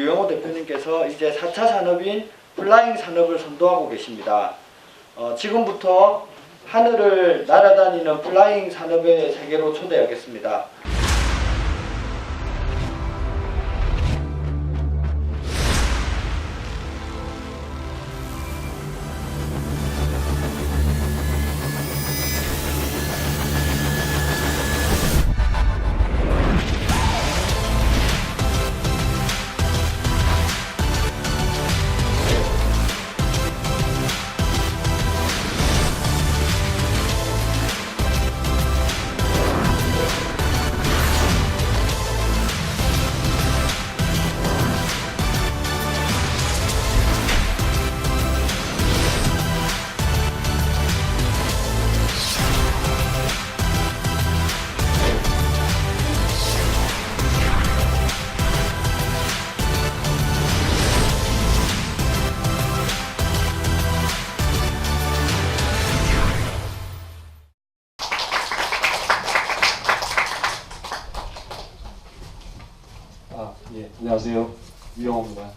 유영호 대표님께서 이제 4차 산업인 플라잉 산업을 선도하고 계십니다. 어, 지금부터 하늘을 날아다니는 플라잉 산업의 세계로 초대하겠습니다. 안녕하세요. 유영호입니다.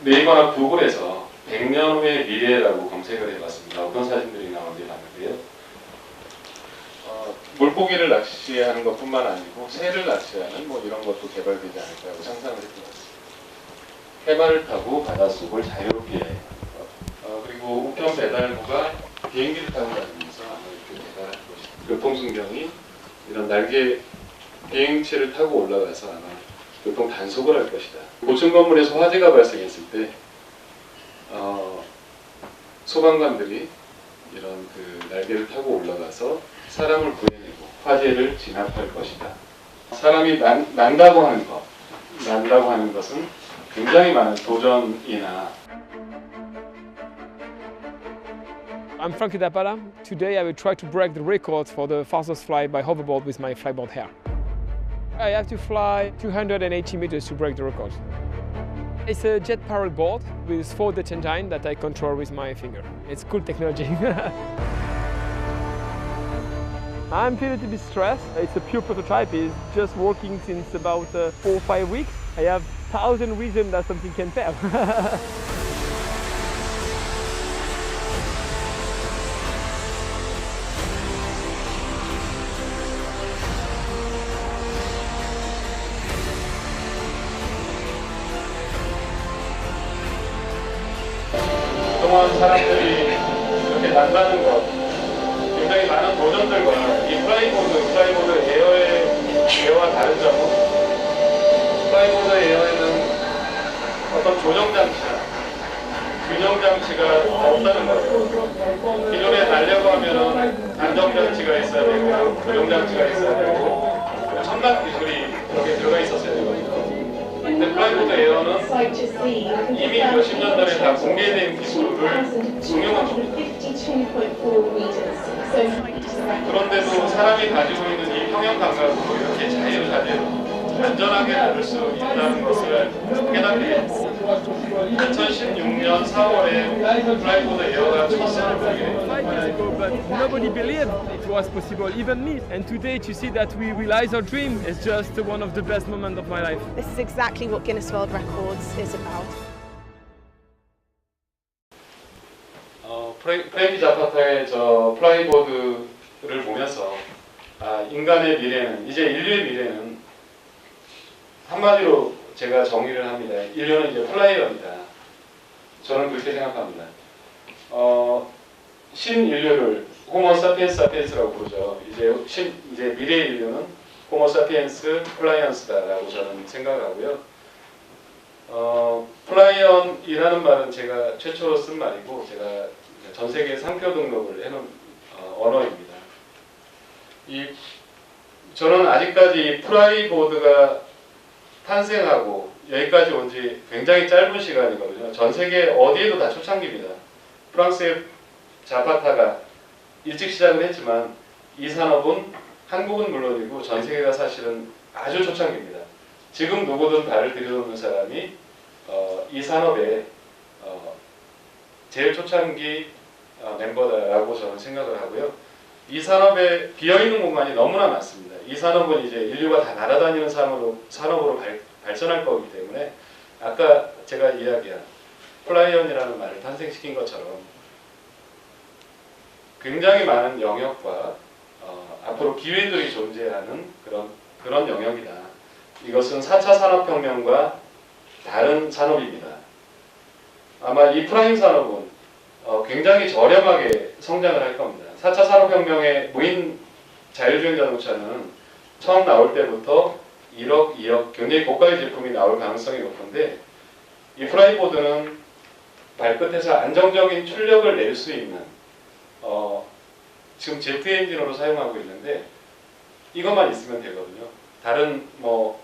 네이버나 구글에서 100년 후의 미래라고 검색을 해봤습니다. 어떤 사진들이 나오는지 봤는데요. 어, 물고기를 낚시하는 것뿐만 아니고 새를 낚시하는 뭐 이런 것도 개발되지 않을까라고 상상을 했던 것 같습니다. 해마를 타고 바닷속을 자유롭게 어, 어, 그리고 우편 배달부가 비행기를 타고 다니면서 아마 이렇게 배달할 것이다. 교통순경이 이런 날개 비행체를 타고 올라가서 아마 교통 단속을 할 것이다. 고층 건물에서 화재가 발생했을 때 어, 소방관들이 이런 그 날개를 타고 올라가서 사람을 구해내고 화재를 진압할 것이다. 사람이 난, 난다고 하는 것, 난다고 하는 것은 굉장히 많은 도전이나 I'm Frankie Dapala. Today I will try to break the record for the fastest flight by hoverboard with my flyboard hair. I have to fly 280 meters to break the record. It's a jet powered board with four jet engines that I control with my finger. It's cool technology. I'm feeling a bit stressed. It's a pure prototype. It's just working since about uh, four or five weeks. I have thousand reasons that something can fail. 있어야 되고 조정 장치가 있어야 되고 첨단 기술이 이렇게 들어가 있었어야 되거든요. 근데 플라이보드 에어는 이미 몇십 년 전에 다 공개된 기술을 응용한 겁니다. 그런데도 사람이 가지고 있는 이 평형 감각으로 이렇게 자유자재로 안전하게 날을 수 있다는 것을 깨닫게 됐고 2016년 4월에 플라이보드 에어가 첫 선을 보게 five years 됐습니다. ago, but nobody believed it was possible, even me. And today, to see that we realize our dream is just one of the best moments of my life. This is exactly what Guinness World Records is about. 어, 프레, 프레디 자파타의 저 플라이보드를 보면서 아, 인간의 미래는 이제 인류의 미래는 한마디로 제가 정의를 합니다. 인류는 이제 플라이어입니다. 저는 그렇게 생각합니다. 어, 신인류를 호모 사피엔스 사피엔스라고 부르죠. 이제 신 이제 미래 인류는 호모 사피엔스 플라이언스다라고 저는 생각하고요. 어, 플라이언이라는 말은 제가 최초로 쓴 말이고 제가 전 세계 상표 등록을 해놓은 어, 언어입니다. 이 저는 아직까지 이 프라이보드가 탄생하고 여기까지 온 지 굉장히 짧은 시간이거든요. 전 세계 어디에도 다 초창기입니다. 프랑스의 자파타가 일찍 시작을 했지만 이 산업은 한국은 물론이고 전 세계가 사실은 아주 초창기입니다. 지금 누구든 발을 들여놓는 사람이 어, 이 산업의 어, 제일 초창기 어, 멤버다라고 저는 생각을 하고요. 이 산업에 비어 있는 공간이 너무나 많습니다. 이 산업은 이제 인류가 다 날아다니는 산업으로 산업으로 발, 발전할 거기 때문에 아까 제가 이야기한 플라이언이라는 말을 탄생시킨 것처럼 굉장히 많은 영역과 어, 앞으로 기회들이 존재하는 그런 그런 영역이다. 이것은 4차 산업혁명과 다른 산업입니다. 아마 이 프라임 산업은 어, 굉장히 저렴하게 성장을 할 겁니다. 4차 산업혁명의 무인 자율주행 자동차는 처음 나올 때부터 1억, 2억 굉장히 고가의 제품이 나올 가능성이 높은데 이 프라이보드는 발끝에서 안정적인 출력을 낼 수 있는 어, 지금 제트 엔진으로 사용하고 있는데 이것만 있으면 되거든요. 다른 뭐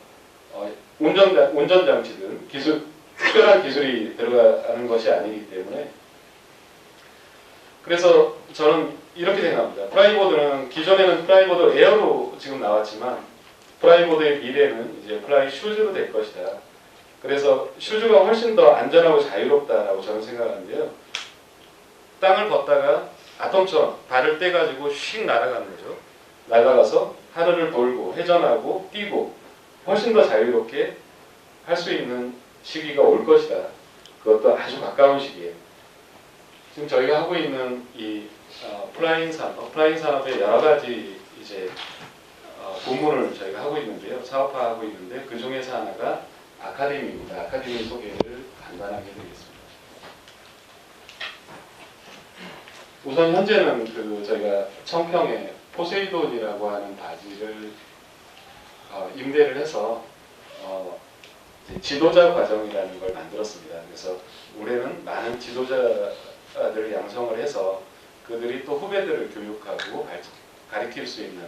어, 운전 운전 장치든 기술 특별한 기술이 들어가는 것이 아니기 때문에 그래서 저는 이렇게 생각합니다. 프라이보드는 기존에는 프라이보드 에어로 지금 나왔지만 프라이보드의 미래는 이제 프라이 슈즈로 될 것이다. 그래서 슈즈가 훨씬 더 안전하고 자유롭다라고 저는 생각하는데요. 땅을 걷다가 아톰처럼 발을 떼가지고 휙 날아가는 거죠. 날아가서 하늘을 돌고 회전하고 뛰고 훨씬 더 자유롭게 할 수 있는 시기가 올 것이다. 그것도 아주 가까운 시기에. 지금 저희가 하고 있는 이 어, 플라잉 산업, 플라잉 산업의 여러 가지 이제 어, 부문을 저희가 하고 있는데요. 사업화하고 있는데 그 중에서 하나가 아카데미입니다. 아카데미 소개를 간단하게 드리겠습니다. 우선 현재는 그 저희가 청평에 포세이돈이라고 하는 바지를 어, 임대를 해서 어, 지도자 과정이라는 걸 만들었습니다. 그래서 올해는 많은 지도자 들 양성을 해서 그들이 또 후배들을 교육하고 발- 가르칠 수 있는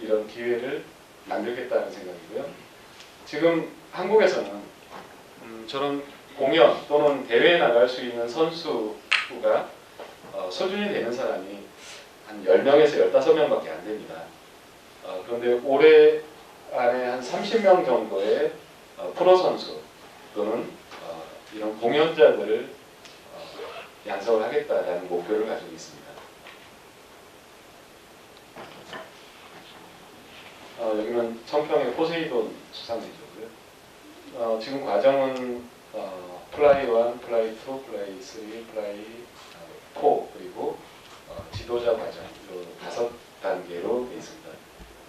이런 기회를 만들겠다는 생각이고요. 지금 한국에서는 음, 저런 공연 또는 대회에 나갈 수 있는 선수가 어, 소준이 되는 사람이 한 10명에서 15명밖에 안 됩니다. 어, 그런데 올해 안에 한 30명 정도의 어, 프로 선수 또는 어, 이런 공연자들을 어, 양성을 하겠다라는 목표를 가지고 있습니다. 어, 여기는 청평의 포세이돈 수산대교고요. 어, 지금 과정은 어, 플라이 1, 플라이 2, 플라이 3, 플라이 4 그리고 어, 지도자 과정으로 다섯 단계로 있습니다.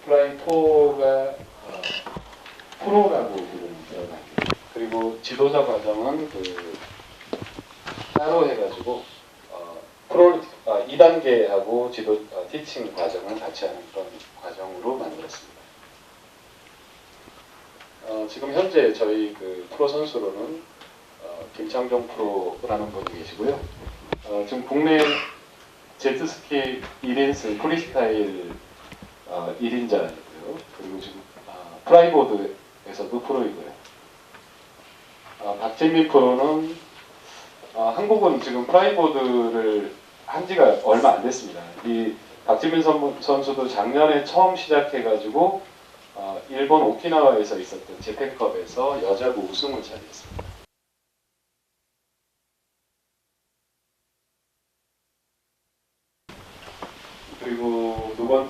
플라이 4가 어, 프로라고 단계. 그리고 지도자 과정은 그 따로 해가지고 어, 프로 아, 2단계하고 지도 어, 티칭 과정을 같이 하는 그런 과정으로 만들었습니다. 어, 지금 현재 저희 그 프로 선수로는 어, 김창정 프로라는 분이 계시고요. 어, 지금 국내 제트스키 1인승 프리스타일 어, 1인자이고요. 그리고 지금 어, 프라이보드에서도 프로이고요. 어, 박재민 프로는 어, 한국은 지금 프라이보드를 한 지가 얼마 안 됐습니다. 이 박재민 선- 선수도 작년에 처음 시작해가지고 어, 일본 오키나와에서 있었던 재팬컵에서 여자부 우승을 차지했습니다. 그리고 두, 번,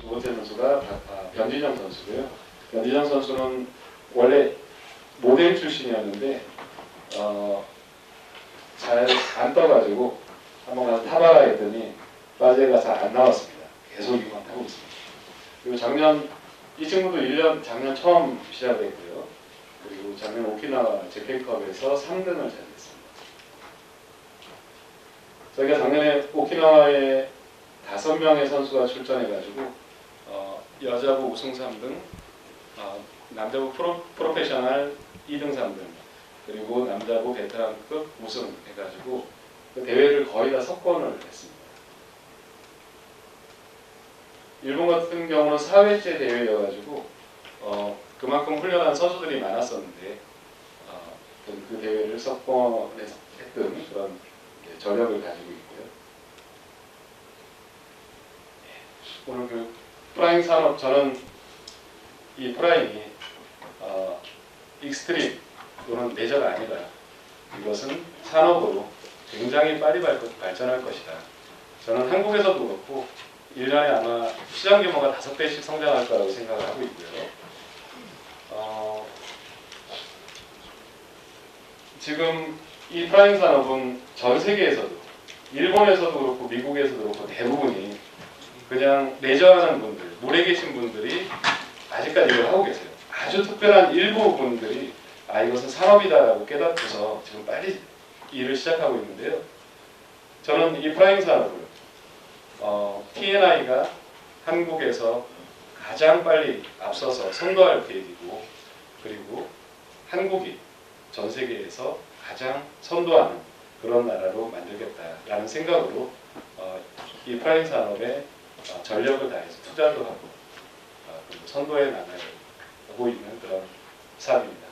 두 번째 선수가 박- 아, 변진영 선수고요. 변진영 선수는 원래 모델 출신이었는데 어, 잘 안 떠가지고 한번 가서 타봐라 했더니 빠제가 잘 안 나왔습니다. 계속 이만 타고 있습니다. 그리고 작년 이 친구도 1년 작년 처음 시작했고요. 그리고 작년 오키나와 재팬컵에서 3등을 차지했습니다. 저희가 작년에 오키나와에 다섯 명의 선수가 출전해가지고 어, 여자부 우승 3등, 어, 남자부 프로, 프로페셔널 2등 3등, 그리고 남자부 베테랑급 우승 해가지고 그 대회를 거의 다 석권을 했습니다. 일본 같은 경우는 4회째 대회여가지고 어, 그만큼 훌륭한 선수들이 많았었는데 어, 그- 그 대회를 석권했던 그런 전력을 가지고 있고요. 오늘 그 프라잉 산업 저는 이 프라잉이 어, 익스트림 또는 내저가 아니다. 이것은 산업으로 굉장히 빨리 발- 발전할 것이다. 저는 한국에서도 그렇고 1년에 아마 시장 규모가 다섯 배씩 성장할 거라고 생각을 하고 있고요. 어, 지금 이 프라임 산업은 전 세계에서도 일본에서도 그렇고 미국에서도 그렇고 대부분이 그냥 레저하는 분들, 물에 계신 분들이 아직까지 이걸 하고 계세요. 아주 특별한 일부 분들이 아 이것은 산업이다라고 깨닫고서 지금 빨리 일을 시작하고 있는데요. 저는 이 프라임 산업을 어, T&I가 한국에서 가장 빨리 앞서서 선도할 계획이고 그리고 한국이 전 세계에서 가장 선도하는 그런 나라로 만들겠다라는 생각으로 어, 이 프라임 산업에 어, 전력을 다해서 투자도 하고 어, 선도해 나가고 있는 그런 사업입니다.